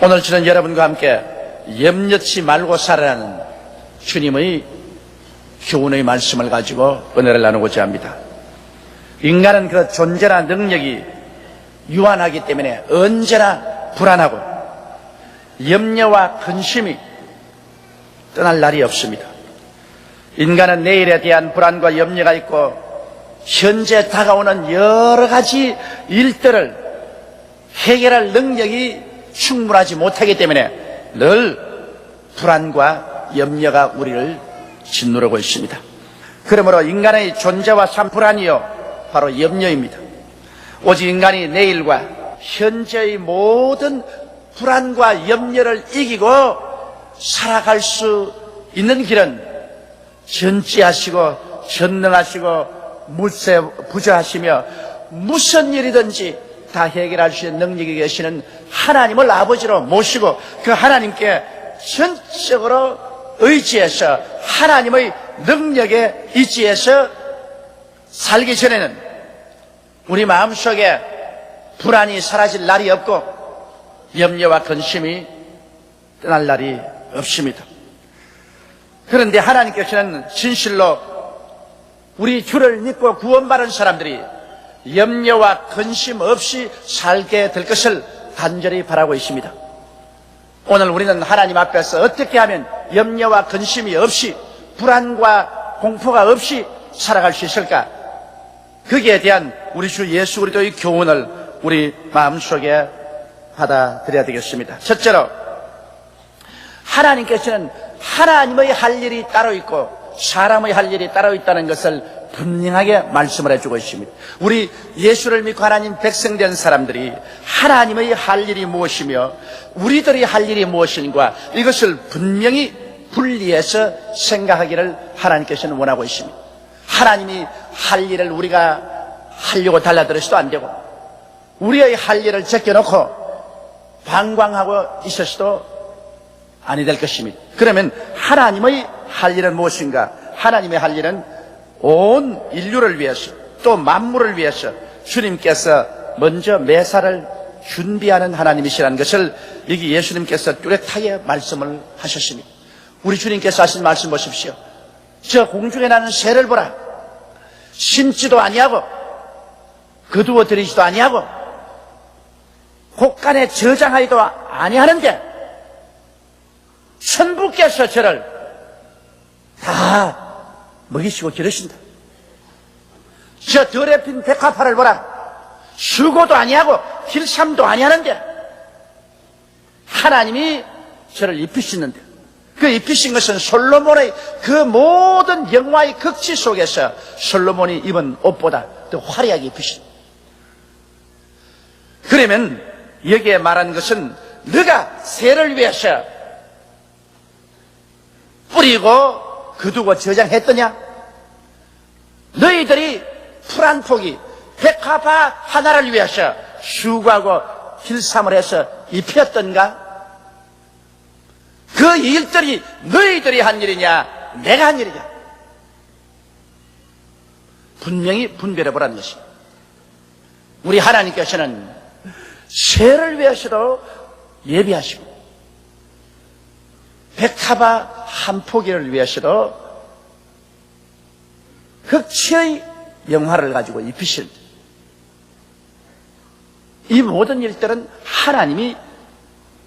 오늘 저는 여러분과 함께 염려치 말고 살아라는 주님의 교훈의 말씀을 가지고 은혜를 나누고자 합니다. 인간은 그 존재나 능력이 유한하기 때문에 언제나 불안하고 염려와 근심이 떠날 날이 없습니다. 인간은 내일에 대한 불안과 염려가 있고 현재 다가오는 여러 가지 일들을 해결할 능력이 충분하지 못하기 때문에 늘 불안과 염려가 우리를 짓누르고 있습니다. 그러므로 인간의 존재와 참 불안이요 바로 염려입니다. 오직 인간이 내일과 현재의 모든 불안과 염려를 이기고 살아갈 수 있는 길은 전지하시고 전능하시고 무쇠 부자하시며 무슨 일이든지 다 해결할 수 있는 능력이 계시는 하나님을 아버지로 모시고 그 하나님께 전적으로 의지해서 하나님의 능력에 의지해서 살기 전에는 우리 마음속에 불안이 사라질 날이 없고 염려와 근심이 떠날 날이 없습니다. 그런데 하나님께서는 진실로 우리 주를 믿고 구원받은 사람들이 염려와 근심 없이 살게 될 것을 간절히 바라고 있습니다. 오늘 우리는 하나님 앞에서 어떻게 하면 염려와 근심이 없이 불안과 공포가 없이 살아갈 수 있을까? 거기에 대한 우리 주 예수 그리스도의 교훈을 우리 마음속에 받아들여야 되겠습니다. 첫째로 하나님께서는 하나님의 할 일이 따로 있고 사람의 할 일이 따로 있다는 것을 분명하게 말씀을 해주고 있습니다. 우리 예수를 믿고 하나님 백성된 사람들이 하나님의 할 일이 무엇이며 우리들의 할 일이 무엇인가 이것을 분명히 분리해서 생각하기를 하나님께서는 원하고 있습니다. 하나님이 할 일을 우리가 하려고 달라들어서도 안 되고 우리의 할 일을 제껴놓고 방광하고 있어서도 아니 될 것입니다. 그러면 하나님의 할 일은 무엇인가? 하나님의 할 일은 온 인류를 위해서 또 만물을 위해서 주님께서 먼저 매사를 준비하는 하나님이시라는 것을 여기 예수님께서 뚜렷하게 말씀을 하셨습니다. 우리 주님께서 하신 말씀 보십시오. 저 공중에 나는 새를 보라. 심지도 아니하고 거두어 들이지도 아니하고 곳간에 저장하지도 아니하는데 천부께서 저를 다 먹이시고 기르신다. 저 덜에 핀 백화파를 보라. 수고도 아니하고 길삼도 아니하는데 하나님이 저를 입히시는데 그 입히신 것은 솔로몬의 그 모든 영화의 극치 속에서 솔로몬이 입은 옷보다 더 화려하게 입히신 그러면 여기에 말한 것은 너가 새를 위해서 뿌리고 거두고 저장했더냐? 너희들이 풀 한 포기, 백화파 하나를 위해서 수고하고 hil삼을 해서 입혔던가? 그 일들이 너희들이 한 일이냐? 내가 한 일이냐? 분명히 분별해보라는 것입니다. 우리 하나님께서는 새를 위해서도 예비하시고 백합화 한 포기를 위해서도 극치의 영화를 가지고 입히실 이 모든 일들은 하나님이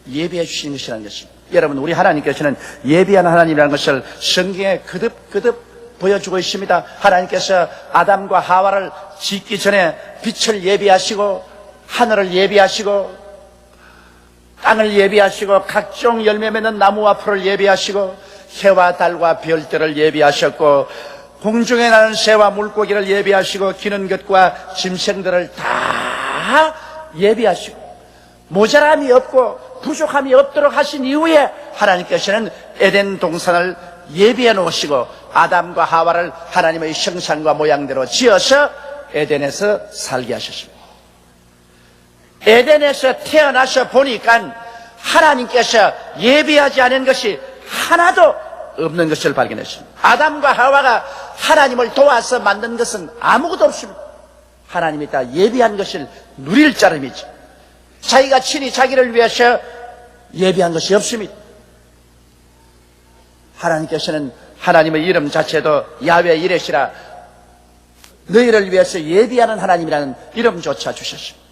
예비해 주시는 것이라는 것입니다. 여러분, 우리 하나님께서는 예비한 하나님이라는 것을 성경에 그득그득 보여주고 있습니다. 하나님께서 아담과 하와를 짓기 전에 빛을 예비하시고 하늘을 예비하시고 땅을 예비하시고 각종 열매 맺는 나무와 풀을 예비하시고 해와 달과 별들을 예비하셨고 공중에 나는 새와 물고기를 예비하시고 기는 것과 짐승들을 다 예비하시고 모자람이 없고 부족함이 없도록 하신 이후에 하나님께서는 에덴 동산을 예비해 놓으시고 아담과 하와를 하나님의 형상과 모양대로 지어서 에덴에서 살게 하셨습니다. 에덴에서 태어나서 보니까 하나님께서 예비하지 않은 것이 하나도 없는 것을 발견했습니다. 아담과 하와가 하나님을 도와서 만든 것은 아무것도 없습니다. 하나님이 다 예비한 것을 누릴 자름이지. 자기가 친히 자기를 위해서 예비한 것이 없습니다. 하나님께서는 하나님의 이름 자체도 야외 이레시라 너희를 위해서 예비하는 하나님이라는 이름조차 주셨습니다.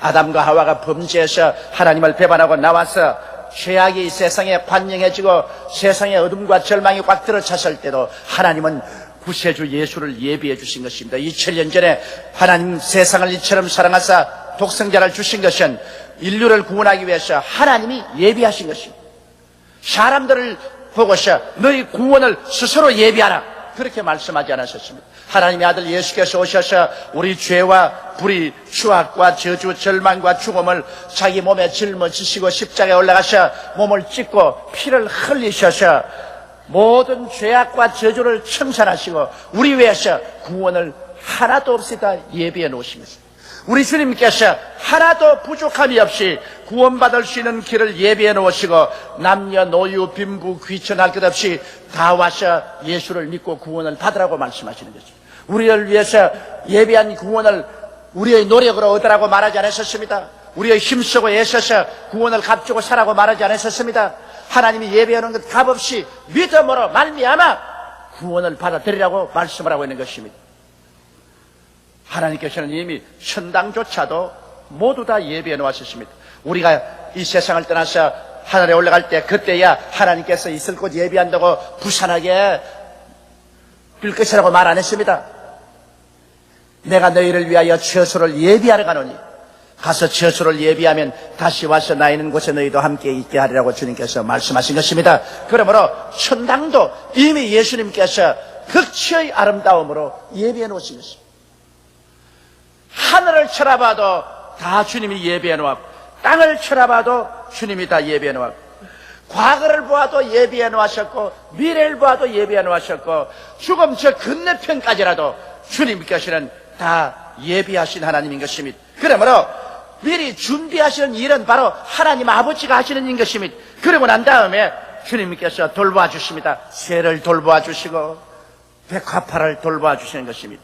아담과 하와가 범죄해서 하나님을 배반하고 나와서 죄악이 이 세상에 관영해지고 세상의 어둠과 절망이 꽉 들어찼을 때도 하나님은 구세주 예수를 예비해 주신 것입니다. 2000년 전에 하나님 세상을 이처럼 사랑하사 독생자를 주신 것은 인류를 구원하기 위해서 하나님이 예비하신 것입니다. 사람들을 보고서 너희 구원을 스스로 예비하라. 그렇게 말씀하지 않으셨습니다. 하나님의 아들 예수께서 오셔서 우리 죄와 불의, 추악과 저주, 절망과 죽음을 자기 몸에 짊어지시고 십자가에 올라가셔 몸을 찢고 피를 흘리셔서 모든 죄악과 저주를 청산하시고 우리 위해서 구원을 하나도 없이 다 예비해 놓으신 것입니다. 우리 주님께서 하나도 부족함이 없이 구원받을 수 있는 길을 예비해 놓으시고 남녀 노유 빈부 귀천할 것 없이 다 와서 예수를 믿고 구원을 받으라고 말씀하시는 것입니다. 우리를 위해서 예비한 구원을 우리의 노력으로 얻으라고 말하지 않으셨습니다. 우리의 힘쓰고 애써서 구원을 값주고 사라고 말하지 않으셨습니다. 하나님이 예배하는 것 값없이 믿음으로 말미암아 구원을 받아들이라고 말씀을 하고 있는 것입니다. 하나님께서는 이미 천당조차도 모두 다 예비해 놓으셨습니다. 우리가 이 세상을 떠나서 하늘에 올라갈 때 그때야 하나님께서 있을 곳 예비한다고 부산하게 빌 것이라고 말 안 했습니다. 내가 너희를 위하여 처소를 예비하러 가노니 가서 처소를 예비하면 다시 와서 나 있는 곳에 너희도 함께 있게 하리라고 주님께서 말씀하신 것입니다. 그러므로 천당도 이미 예수님께서 극치의 아름다움으로 예비해 놓으신 것입니다. 하늘을 쳐다봐도 다 주님이 예비해 놓았고 땅을 쳐다봐도 주님이 다 예비해 놓았고 과거를 보아도 예비해 놓으셨고 미래를 보아도 예비해 놓으셨고 죽음 저 건너편까지라도 주님께서는 다 예비하신 하나님인 것입니다. 그러므로 미리 준비하시는 일은 바로 하나님 아버지가 하시는 일 것입니다. 그러고 난 다음에 주님께서 돌보아 주십니다. 새를 돌보아 주시고 백화파를 돌보아 주시는 것입니다.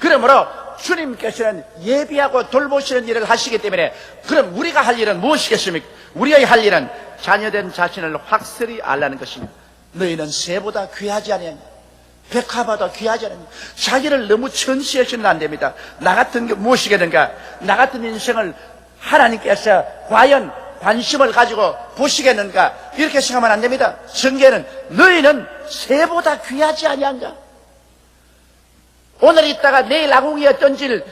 그러므로 주님께서는 예비하고 돌보시는 일을 하시기 때문에 그럼 우리가 할 일은 무엇이겠습니까? 우리의 할 일은 자녀된 자신을 확실히 알라는 것입니다. 너희는 새보다 귀하지 않느냐? 백화보다 귀하지 않느냐? 자기를 너무 천시해서는 안 됩니다. 나 같은 게 무엇이겠는가? 나 같은 인생을 하나님께서 과연 관심을 가지고 보시겠는가? 이렇게 생각하면 안 됩니다. 성경에는 너희는 새보다 귀하지 아니한가? 오늘 있다가 내일 아궁이에 던질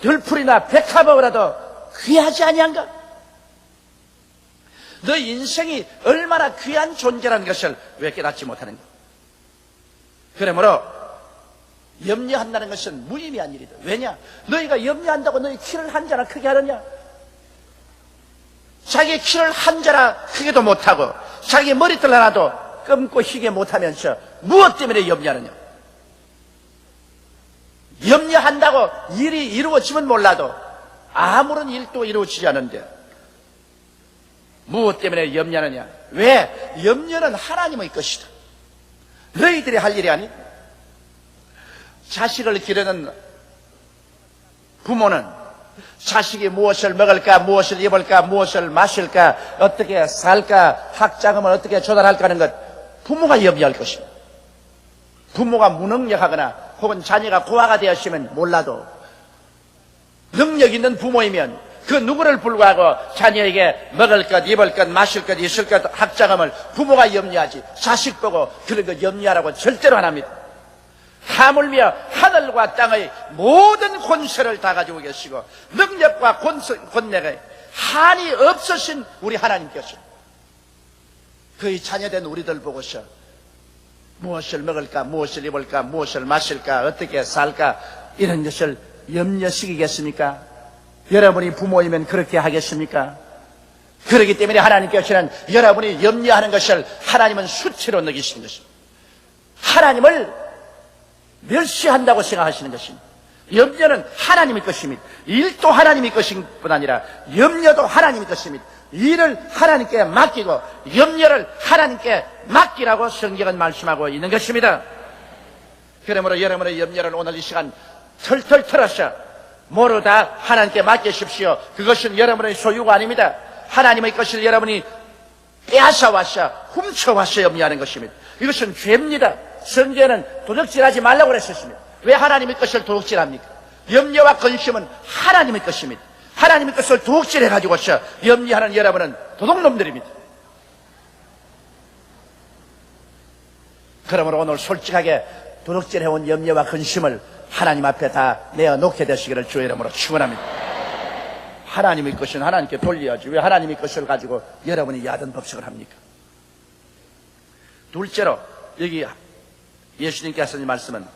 들풀이나 백합하고라도 귀하지 아니한가? 너 인생이 얼마나 귀한 존재라는 것을 왜 깨닫지 못하는가? 그러므로 염려한다는 것은 무의미한 일이다. 왜냐? 너희가 염려한다고 너희 키를 한 자나 크게 하느냐? 자기 키를 한 자나 크게도 못하고 자기 머리털 하나도 검고 희게 못하면서 무엇 때문에 염려하느냐? 염려한다고 일이 이루어지면 몰라도 아무런 일도 이루어지지 않는데 무엇 때문에 염려하느냐? 왜? 염려는 하나님의 것이다. 너희들이 할 일이 아니. 자식을 기르는 부모는 자식이 무엇을 먹을까, 무엇을 입을까, 무엇을 마실까, 어떻게 살까, 학자금을 어떻게 조달할까 하는 것 부모가 염려할 것입니다. 부모가 무능력하거나 혹은 자녀가 고아가 되었으면 몰라도 능력 있는 부모이면 그 누구를 불구하고 자녀에게 먹을 것, 입을 것, 마실 것, 있을 것, 학자금을 부모가 염려하지 자식 보고 그런 거 염려하라고 절대로 안 합니다. 하물며 하늘과 땅의 모든 권세를 다 가지고 계시고 능력과 권세, 권력에 한이 없으신 우리 하나님께서 그의 자녀된 우리들 보고서 무엇을 먹을까, 무엇을 입을까, 무엇을 마실까, 어떻게 살까, 이런 것을 염려시키겠습니까? 여러분이 부모이면 그렇게 하겠습니까? 그렇기 때문에 하나님께서는 여러분이 염려하는 것을 하나님은 수치로 느끼시는 것입니다. 하나님을 멸시한다고 생각하시는 것입니다. 염려는 하나님의 것입니다. 일도 하나님의 것인 뿐 아니라 염려도 하나님의 것입니다. 일을 하나님께 맡기고 염려를 하나님께 맡기라고 성경은 말씀하고 있는 것입니다. 그러므로 여러분의 염려를 오늘 이 시간 털털 털어서 모르다 하나님께 맡기십시오. 그것은 여러분의 소유가 아닙니다. 하나님의 것을 여러분이 빼앗아 왔어, 훔쳐 왔어 염려하는 것입니다. 이것은 죄입니다. 성경에는 도둑질하지 말라고 그랬었습니다. 왜 하나님의 것을 도둑질합니까? 염려와 근심은 하나님의 것입니다. 하나님의 것을 도둑질해 가지고서 염려하는 여러분은 도둑놈들입니다. 그러므로 오늘 솔직하게 도둑질해온 염려와 근심을 하나님 앞에 다 내어놓게 되시기를 주의 이름으로 축원합니다. 하나님의 것은 하나님께 돌려야지 왜 하나님의 것을 가지고 여러분이 야단 법석을 합니까? 둘째로 여기 예수님께서 하신 말씀은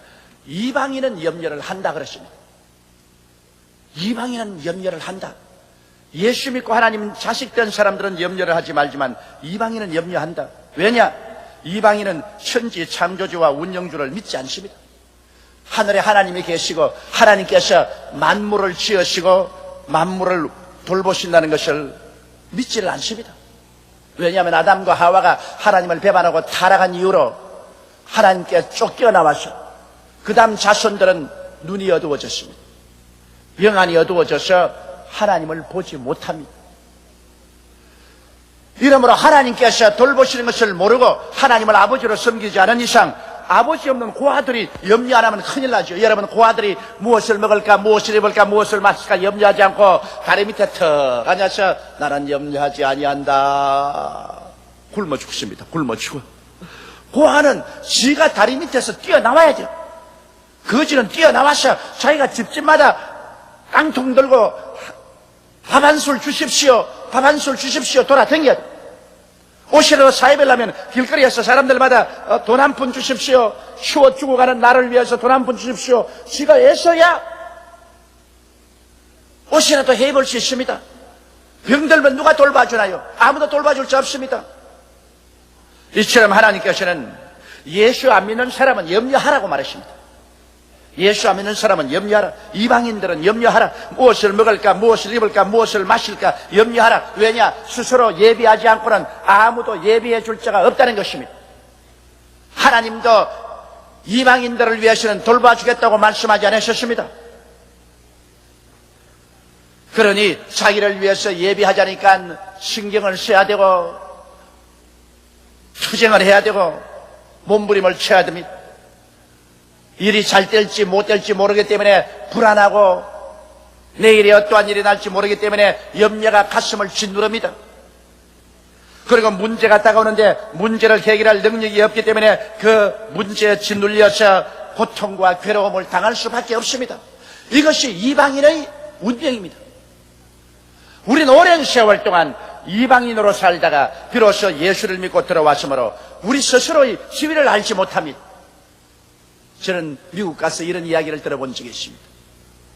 이방인은 염려를 한다 그러십니다. 이방인은 염려를 한다. 예수 믿고 하나님 자식 된 사람들은 염려를 하지 말지만 이방인은 염려한다. 왜냐? 이방인은 천지 창조주와 운영주를 믿지 않습니다. 하늘에 하나님이 계시고 하나님께서 만물을 지으시고 만물을 돌보신다는 것을 믿지를 않습니다. 왜냐하면 아담과 하와가 하나님을 배반하고 타락한 이후로 하나님께 쫓겨나와서 그 다음 자손들은 눈이 어두워졌습니다. 영안이 어두워져서 하나님을 보지 못합니다. 이러므로 하나님께서 돌보시는 것을 모르고 하나님을 아버지로 섬기지 않은 이상 아버지 없는 고아들이 염려 안 하면 큰일 나죠. 여러분 고아들이 무엇을 먹을까 무엇을 입을까 무엇을 마실까 염려하지 않고 다리 밑에 턱 앉아서 나는 염려하지 아니한다. 굶어 죽습니다. 굶어 죽어. 고아는 지가 다리 밑에서 뛰어나와야죠. 거지는 뛰어나와서 자기가 집집마다 깡통 들고 밥 한 술 주십시오. 밥 한 술 주십시오. 돼. 옷이라도 사입으려면 길거리에서 사람들마다 돈 한 푼 주십시오. 추워 죽어가는 나를 위해서 돈 한 푼 주십시오. 지가 애써야 옷이라도 해입을 수 있습니다. 병들면 누가 돌봐주나요? 아무도 돌봐줄 수 없습니다. 이처럼 하나님께서는 예수 안 믿는 사람은 염려하라고 말하십니다. 예수 안 믿는 사람은 염려하라. 이방인들은 염려하라. 무엇을 먹을까, 무엇을 입을까, 무엇을 마실까 염려하라. 왜냐? 스스로 예비하지 않고는 아무도 예비해 줄 자가 없다는 것입니다. 하나님도 이방인들을 위해서는 돌봐주겠다고 말씀하지 않으셨습니다. 그러니 자기를 위해서 예비하자니까 신경을 써야 되고 투쟁을 해야 되고 몸부림을 쳐야 됩니다. 일이 잘 될지 못 될지 모르기 때문에 불안하고 내일이 어떠한 일이 날지 모르기 때문에 염려가 가슴을 짓누릅니다. 그리고 문제가 다가오는데 문제를 해결할 능력이 없기 때문에 그 문제에 짓눌려서 고통과 괴로움을 당할 수밖에 없습니다. 이것이 이방인의 운명입니다. 우리는 오랜 세월 동안 이방인으로 살다가 비로소 예수를 믿고 들어왔으므로 우리 스스로의 지위를 알지 못합니다. 저는 미국 가서 이런 이야기를 들어본 적이 있습니다.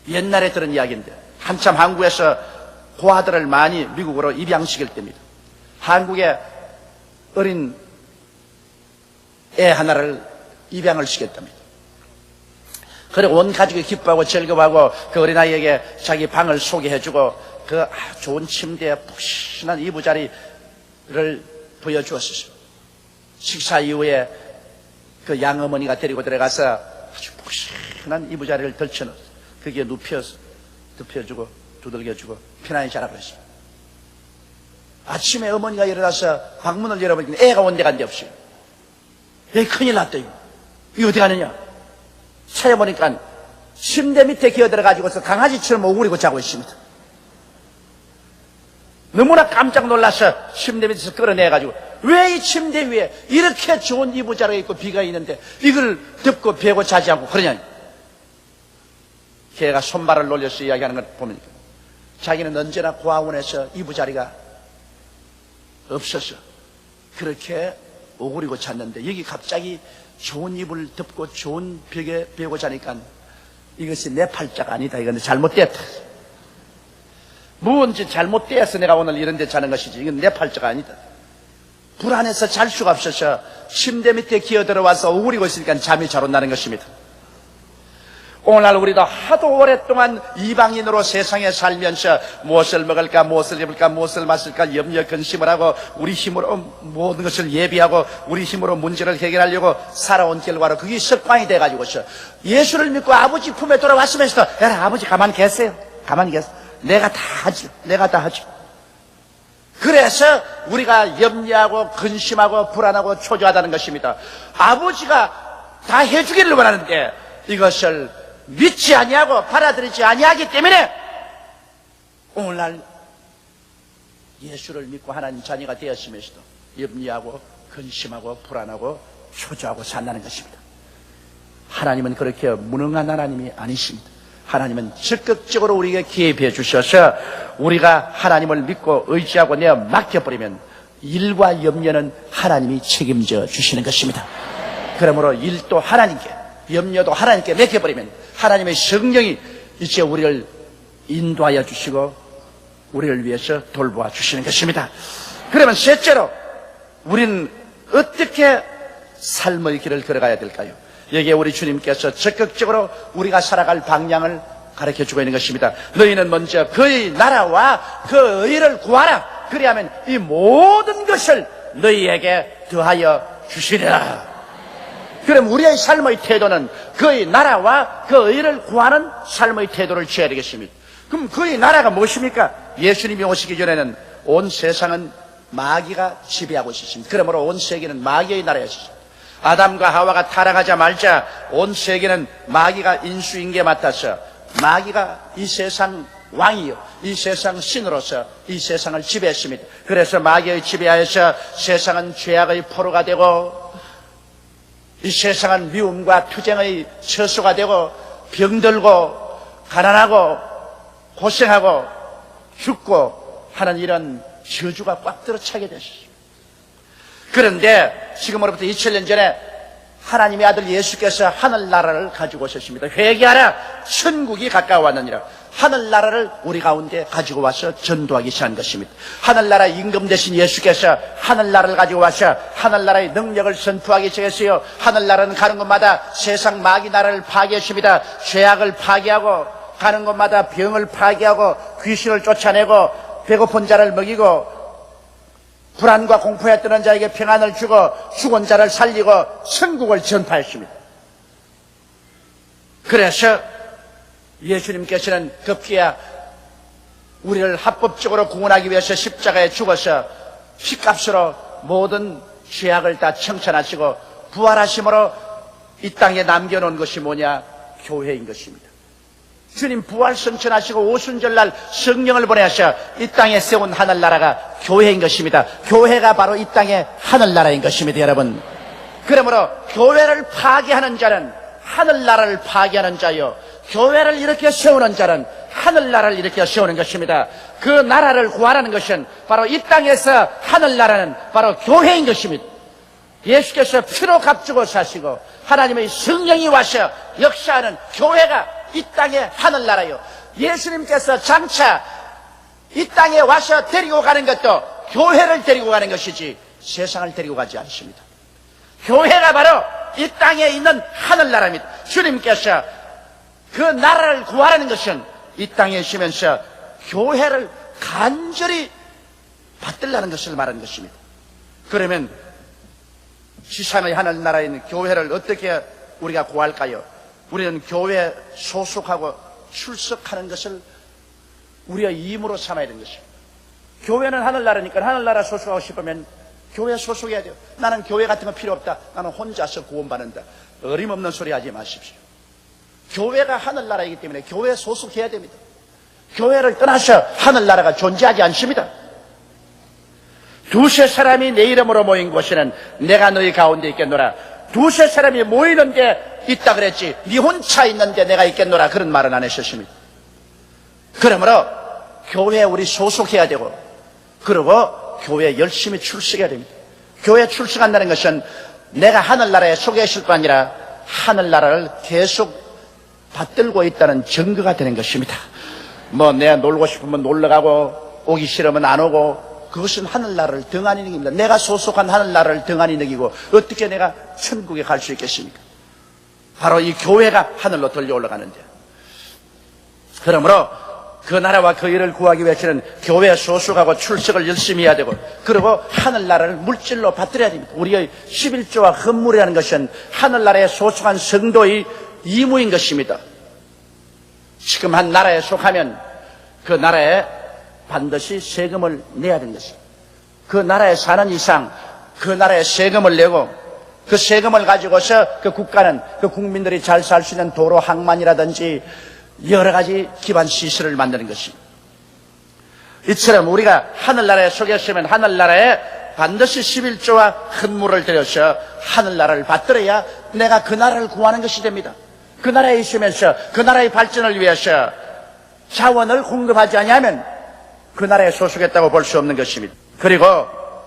옛날에 들은 이야기인데 한참 한국에서 고아들을 많이 미국으로 입양시킬 때입니다. 한국에 어린 애 하나를 입양을 시켰답니다. 그리고 온 가족이 기뻐하고 즐거워하고 그 어린아이에게 자기 방을 소개해주고 그 좋은 침대에 푹신한 이부자리를 보여주었습니다. 식사 이후에 그 양어머니가 데리고 들어가서 아주 푹신한 이부자리를 덜쳐놓 거기에 눕혀서 눕혀주고 두들겨주고 편안히 자라고 했습니다. 아침에 어머니가 일어나서 방문을 열어보니 애가 온 데가 데 없이 여기 큰일 났다 이거 이거 어디 가느냐 찾아보니까 침대 밑에 기어들어가지고서 강아지처럼 오그리고 자고 있습니다. 너무나 깜짝 놀라서 침대 밑에서 끌어내가지고 왜 이 침대 위에 이렇게 좋은 이부자리가 있고 비가 있는데 이걸 덮고 베고 자지 않고 그러냐 걔가 손발을 놀려서 이야기하는 걸 보면 자기는 언제나 고아원에서 이부자리가 없어서 그렇게 오그리고 잤는데 여기 갑자기 좋은 이불 덮고 좋은 벽에 베고 자니까 이것이 내 팔자가 아니다 이건 잘못됐다 무언지 잘못되어서 내가 오늘 이런 데 자는 것이지. 이건 내 팔자가 아니다. 불안해서 잘 수가 없어서 침대 밑에 기어 들어와서 오그리고 있으니까 잠이 잘 온다는 것입니다. 오늘날 우리도 하도 오랫동안 이방인으로 세상에 살면서 무엇을 먹을까, 무엇을 입을까, 무엇을 마실까 염려 근심을 하고 우리 힘으로 모든 것을 예비하고 우리 힘으로 문제를 해결하려고 살아온 결과로 그게 습관이 돼가지고서 예수를 믿고 아버지 품에 돌아왔으면서도 야 아버지 가만히 계세요. 가만히 계세요. 내가 다 하지. 내가 다 하지. 그래서 우리가 염려하고 근심하고 불안하고 초조하다는 것입니다. 아버지가 다 해주기를 원하는데 이것을 믿지 아니하고 받아들이지 아니하기 때문에 오늘날 예수를 믿고 하나님 자녀가 되었으면서도 염려하고 근심하고 불안하고 초조하고 산다는 것입니다. 하나님은 그렇게 무능한 하나님이 아니십니다. 하나님은 적극적으로 우리에게 기회해 주셔서 우리가 하나님을 믿고 의지하고 내어 맡겨버리면 일과 염려는 하나님이 책임져 주시는 것입니다. 그러므로 일도 하나님께, 염려도 하나님께 맡겨버리면 하나님의 성령이 이제 우리를 인도하여 주시고 우리를 위해서 돌보아 주시는 것입니다. 그러면 셋째로 우리는 어떻게 삶의 길을 걸어가야 될까요? 여기에 우리 주님께서 적극적으로 우리가 살아갈 방향을 가르쳐 주고 있는 것입니다. 너희는 먼저 그의 나라와 그 의를 구하라. 그리하면 이 모든 것을 너희에게 더하여 주시리라. 그럼 우리의 삶의 태도는 그의 나라와 그 의를 구하는 삶의 태도를 취해야 되겠습니다. 그럼 그의 나라가 무엇입니까? 예수님이 오시기 전에는 온 세상은 마귀가 지배하고 있었습니다. 그러므로 온 세계는 마귀의 나라였습니다. 아담과 하와가 타락하자 말자 온 세계는 마귀가 인수인계 맡아서 마귀가 이 세상 왕이요 이 세상 신으로서 이 세상을 지배했습니다. 그래서 마귀의 지배하에서 세상은 죄악의 포로가 되고 이 세상은 미움과 투쟁의 처소가 되고 병들고 가난하고 고생하고 죽고 하는 이런 저주가 꽉 들어차게 됐습니다. 그런데 지금으로부터 2000년 전에 하나님의 아들 예수께서 하늘나라를 가지고 오셨습니다. 회개하라 천국이 가까워왔느니라. 하늘나라를 우리 가운데 가지고 와서 전도하기 시작한 것입니다. 하늘나라 임금 되신 예수께서 하늘나라를 가지고 와서 하늘나라의 능력을 선포하기 시작했어요. 하늘나라는 가는 곳마다 세상 마귀 나라를 파괴했습니다. 죄악을 파괴하고 가는 곳마다 병을 파괴하고 귀신을 쫓아내고 배고픈 자를 먹이고 불안과 공포에 뜨는 자에게 평안을 주고 죽은 자를 살리고 천국을 전파했습니다. 그래서 예수님께서는 급기야 우리를 합법적으로 구원하기 위해서 십자가에 죽어서 피값으로 모든 죄악을 다 청천하시고 부활하심으로 이 땅에 남겨놓은 것이 뭐냐? 교회인 것입니다. 주님 부활 성천하시고 오순절날 성령을 보내셔 이 땅에 세운 하늘나라가 교회인 것입니다. 교회가 바로 이 땅의 하늘나라인 것입니다, 여러분. 그러므로 교회를 파괴하는 자는 하늘나라를 파괴하는 자요. 교회를 이렇게 세우는 자는 하늘나라를 이렇게 세우는 것입니다. 그 나라를 구하라는 것은 바로 이 땅에서 하늘나라는 바로 교회인 것입니다. 예수께서 피로 값주고 사시고 하나님의 성령이 와서 역사하는 교회가 이 땅의 하늘나라요. 예수님께서 장차 이 땅에 와서 데리고 가는 것도 교회를 데리고 가는 것이지 세상을 데리고 가지 않습니다. 교회가 바로 이 땅에 있는 하늘나라입니다. 주님께서 그 나라를 구하라는 것은 이 땅에 있으면서 교회를 간절히 받들라는 것을 말하는 것입니다. 그러면 지상의 하늘나라에 있는 교회를 어떻게 우리가 구할까요? 우리는 교회 소속하고 출석하는 것을 우리의 임무로 삼아야 되는 것입니다. 교회는 하늘나라니까 하늘나라 소속하고 싶으면 교회 소속해야 돼요. 나는 교회 같은 거 필요 없다. 나는 혼자서 구원받는다. 어림없는 소리 하지 마십시오. 교회가 하늘나라이기 때문에 교회 소속해야 됩니다. 교회를 떠나서 하늘나라가 존재하지 않습니다. 두세 사람이 내 이름으로 모인 곳에는 내가 너희 가운데 있겠노라. 두세 사람이 모이는데 있다 그랬지. 네 혼자 있는데 내가 있겠노라. 그런 말은 안 하셨습니다. 그러므로 교회에 우리 소속해야 되고, 그리고 교회에 열심히 출석해야 됩니다. 교회에 출석한다는 것은 내가 하늘나라에 속해 있을 뿐 아니라 하늘나라를 계속 받들고 있다는 증거가 되는 것입니다. 뭐 내가 놀고 싶으면 놀러 가고 오기 싫으면 안 오고 그것은 하늘나라를 등한히 느깁니다. 내가 소속한 하늘나라를 등한히 느끼고 어떻게 내가 천국에 갈 수 있겠습니까? 바로 이 교회가 하늘로 들려 올라가는 데. 그러므로 그 나라와 그 일을 구하기 위해서는 교회 소속하고 출석을 열심히 해야 되고 그리고 하늘나라를 물질로 받들어야 됩니다. 우리의 11조와 헌물이라는 것은 하늘나라에 소속한 성도의 이무인 것입니다. 지금 한 나라에 속하면 그 나라에 반드시 세금을 내야 되는 것입니다. 그 나라에 사는 이상 그 나라에 세금을 내고 그 세금을 가지고서 그 국가는 그 국민들이 잘 살 수 있는 도로 항만이라든지 여러 가지 기반 시설을 만드는 것입니다. 이처럼 우리가 하늘나라에 속했으면 하늘나라에 반드시 11조와 헌물을 들여서 하늘나라를 받들어야 내가 그 나라를 구하는 것이 됩니다. 그 나라에 있으면서 그 나라의 발전을 위해서 자원을 공급하지 않으면 그 나라에 소속했다고 볼 수 없는 것입니다. 그리고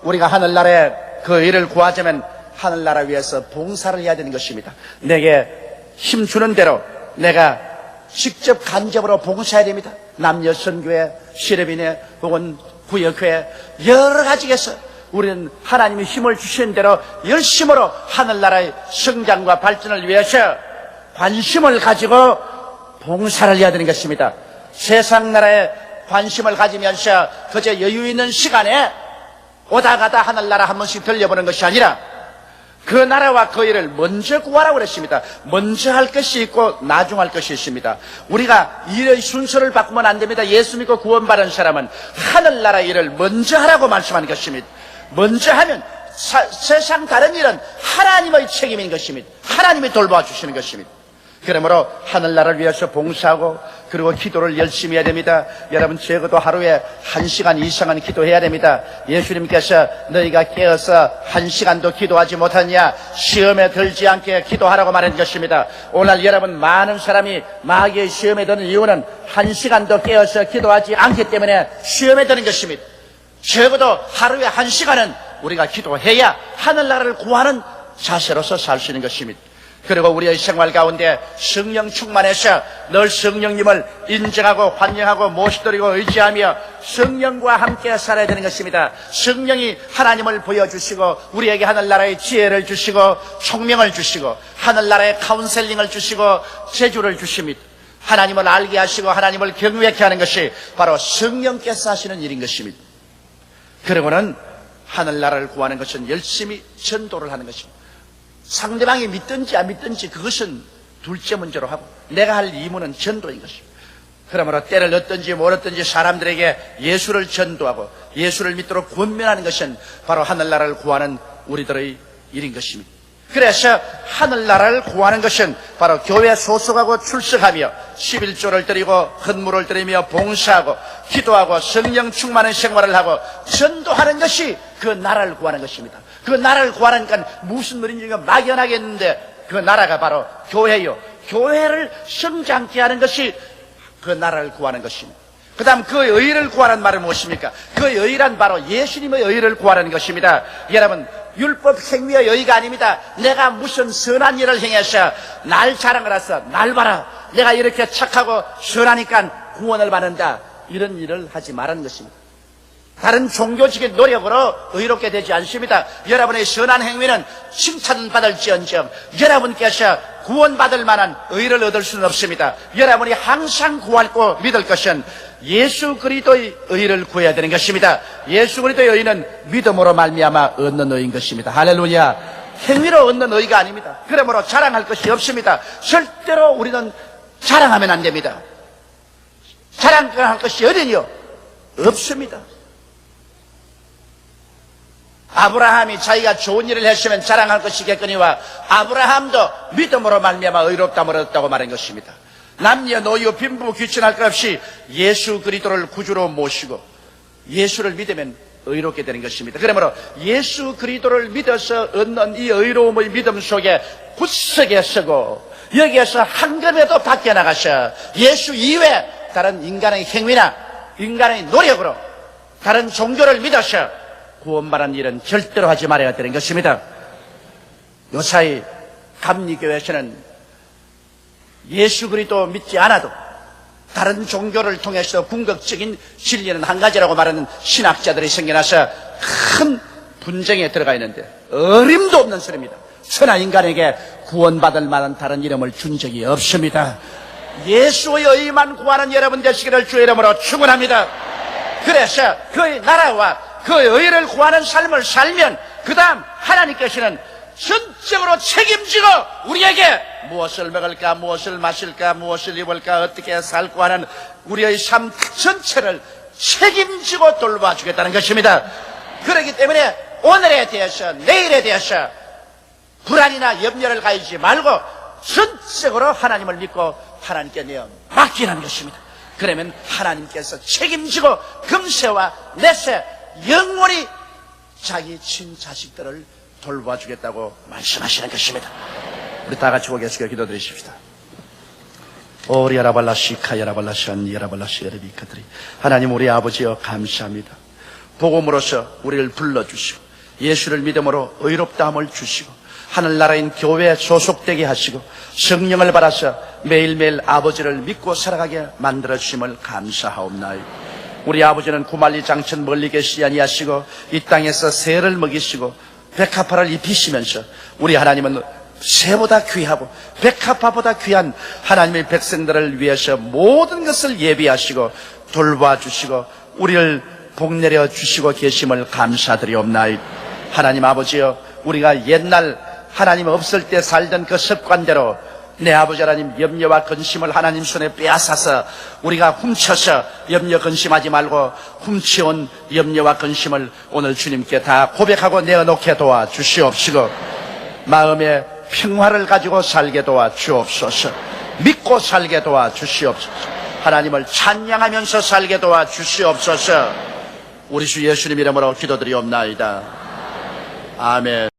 우리가 하늘나라에 그 일을 구하자면 하늘나라 위해서 봉사를 해야 되는 것입니다. 내게 힘 주는 대로 내가 직접 간접으로 봉사해야 됩니다. 남녀 선교회, 시럽인회 혹은 구역회 여러 가지에서 우리는 하나님이 힘을 주신 대로 열심으로 하늘나라의 성장과 발전을 위해서 관심을 가지고 봉사를 해야 되는 것입니다. 세상 나라에 관심을 가지면서 그저 여유 있는 시간에 오다 가다 하늘나라 한 번씩 들려보는 것이 아니라 그 나라와 그 일을 먼저 구하라고 그랬습니다. 먼저 할 것이 있고 나중 할 것이 있습니다. 우리가 일의 순서를 바꾸면 안 됩니다. 예수 믿고 구원받은 사람은 하늘나라 일을 먼저 하라고 말씀하는 것입니다. 먼저 하면 사- 세상 다른 일은 하나님의 책임인 것입니다. 하나님이 돌봐 주시는 것입니다. 그러므로 하늘나라를 위해서 봉사하고 그리고 기도를 열심히 해야 됩니다. 여러분 적어도 하루에 한 시간 이상은 기도해야 됩니다. 예수님께서 너희가 깨어서 한 시간도 기도하지 못하냐 시험에 들지 않게 기도하라고 말한 것입니다. 오늘 여러분 많은 사람이 마귀의 시험에 드는 이유는 한 시간도 깨어서 기도하지 않기 때문에 시험에 드는 것입니다. 적어도 하루에 한 시간은 우리가 기도해야 하늘나라를 구하는 자세로서 살 수 있는 것입니다. 그리고 우리의 생활 가운데 성령 충만해서 늘 성령님을 인정하고 환영하고 모시드리고 의지하며 성령과 함께 살아야 되는 것입니다. 성령이 하나님을 보여주시고 우리에게 하늘나라의 지혜를 주시고 총명을 주시고 하늘나라의 카운셀링을 주시고 제주를 주십니다. 하나님을 알게 하시고 하나님을 경외케 하는 것이 바로 성령께서 하시는 일인 것입니다. 그리고는 하늘나라를 구하는 것은 열심히 전도를 하는 것입니다. 상대방이 믿든지 안 믿든지 그것은 둘째 문제로 하고 내가 할 임무는 전도인 것입니다. 그러므로 때를 얻든지 몰었든지 사람들에게 예수를 전도하고 예수를 믿도록 권면하는 것은 바로 하늘나라를 구하는 우리들의 일인 것입니다. 그래서 하늘나라를 구하는 것은 바로 교회 소속하고 출석하며 11조를 드리고 헌물을 드리며 봉사하고 기도하고 성령 충만한 생활을 하고 전도하는 것이 그 나라를 구하는 것입니다. 그 나라를 구하니까 무슨 말인지가 막연하겠는데 그 나라가 바로 교회요. 교회를 성장케 하는 것이 그 나라를 구하는 것입니다. 그 다음 그 의를 구하라는 말은 무엇입니까? 그 의란 바로 예수님의 의를 구하라는 것입니다. 여러분, 율법 행위의 의가 아닙니다. 내가 무슨 선한 일을 행해서 날 자랑을 해서 날 봐라. 내가 이렇게 착하고 선하니까 구원을 받는다. 이런 일을 하지 말라는 것입니다. 다른 종교적인 노력으로 의롭게 되지 않습니다. 여러분의 선한 행위는 칭찬받을지언정 여러분께서 구원받을 만한 의를 얻을 수는 없습니다. 여러분이 항상 구하고 믿을 것은 예수 그리스도의 의를 구해야 되는 것입니다. 예수 그리스도의 의는 믿음으로 말미암아 얻는 의인 것입니다. 할렐루야. 행위로 얻는 의가 아닙니다. 그러므로 자랑할 것이 없습니다. 절대로 우리는 자랑하면 안 됩니다. 자랑할 것이 어디요? 없습니다. 아브라함이 자기가 좋은 일을 했으면 자랑할 것이겠거니와 아브라함도 믿음으로 말미암아 의롭다을 얻었다고 말한 것입니다. 남녀 노유 빈부 귀천할 것 없이 예수 그리스도를 구주로 모시고 예수를 믿으면 의롭게 되는 것입니다. 그러므로 예수 그리스도를 믿어서 얻는 이 의로움의 믿음 속에 굳세게 서고 여기에서 한 걸음에도 밖에 나가서 예수 이외 다른 인간의 행위나 인간의 노력으로 다른 종교를 믿어서 구원받은 일은 절대로 하지 말아야 되는 것입니다. 요사이 감리교회에서는 예수 그리스도 믿지 않아도 다른 종교를 통해서 궁극적인 진리는 한 가지라고 말하는 신학자들이 생겨나서 큰 분쟁에 들어가 있는데 어림도 없는 소리입니다. 천하 인간에게 구원받을 만한 다른 이름을 준 적이 없습니다. 예수의 의만 구하는 여러분 되시기를 주의 이름으로 축원합니다. 그래서 그의 나라와 그의 의를 구하는 삶을 살면 그 다음 하나님께서는 전적으로 책임지고 우리에게 무엇을 먹을까 무엇을 마실까 무엇을 입을까 어떻게 살고 하는 우리의 삶 전체를 책임지고 돌봐주겠다는 것입니다. 그렇기 때문에 오늘에 대해서 내일에 대해서 불안이나 염려를 가지지 말고 전적으로 하나님을 믿고 하나님께 내어 맡기는 것입니다. 그러면 하나님께서 책임지고 금세와 내세 영원히 자기 친자식들을 돌봐주겠다고 말씀하시는 것입니다. 우리 다 같이 고개숙여 기도드리십시다. 오리 야라발라시 카 야라발라시 야라발라시 야라비카들이 하나님 우리 아버지여 감사합니다. 복음으로서 우리를 불러주시고 예수를 믿음으로 의롭다함을 주시고 하늘나라인 교회에 소속되게 하시고 성령을 받아서 매일매일 아버지를 믿고 살아가게 만들어 주심을 감사하옵나이다. 우리 아버지는 구말리 장천 멀리 계시지 아니하시고 이 땅에서 새를 먹이시고 백합화를 입히시면서 우리 하나님은 새보다 귀하고 백합화보다 귀한 하나님의 백성들을 위해서 모든 것을 예비하시고 돌봐주시고 우리를 복내려 주시고 계심을 감사드리옵나이다. 하나님 아버지여 우리가 옛날 하나님 없을 때 살던 그 습관대로 내 아버지 하나님 염려와 근심을 하나님 손에 빼앗아서 우리가 훔쳐서 염려 근심하지 말고 훔쳐온 염려와 근심을 오늘 주님께 다 고백하고 내어놓게 도와 주시옵시고 마음에 평화를 가지고 살게 도와 주옵소서. 믿고 살게 도와 주시옵소서. 하나님을 찬양하면서 살게 도와 주시옵소서. 우리 주 예수님 이름으로 기도드리옵나이다. 아멘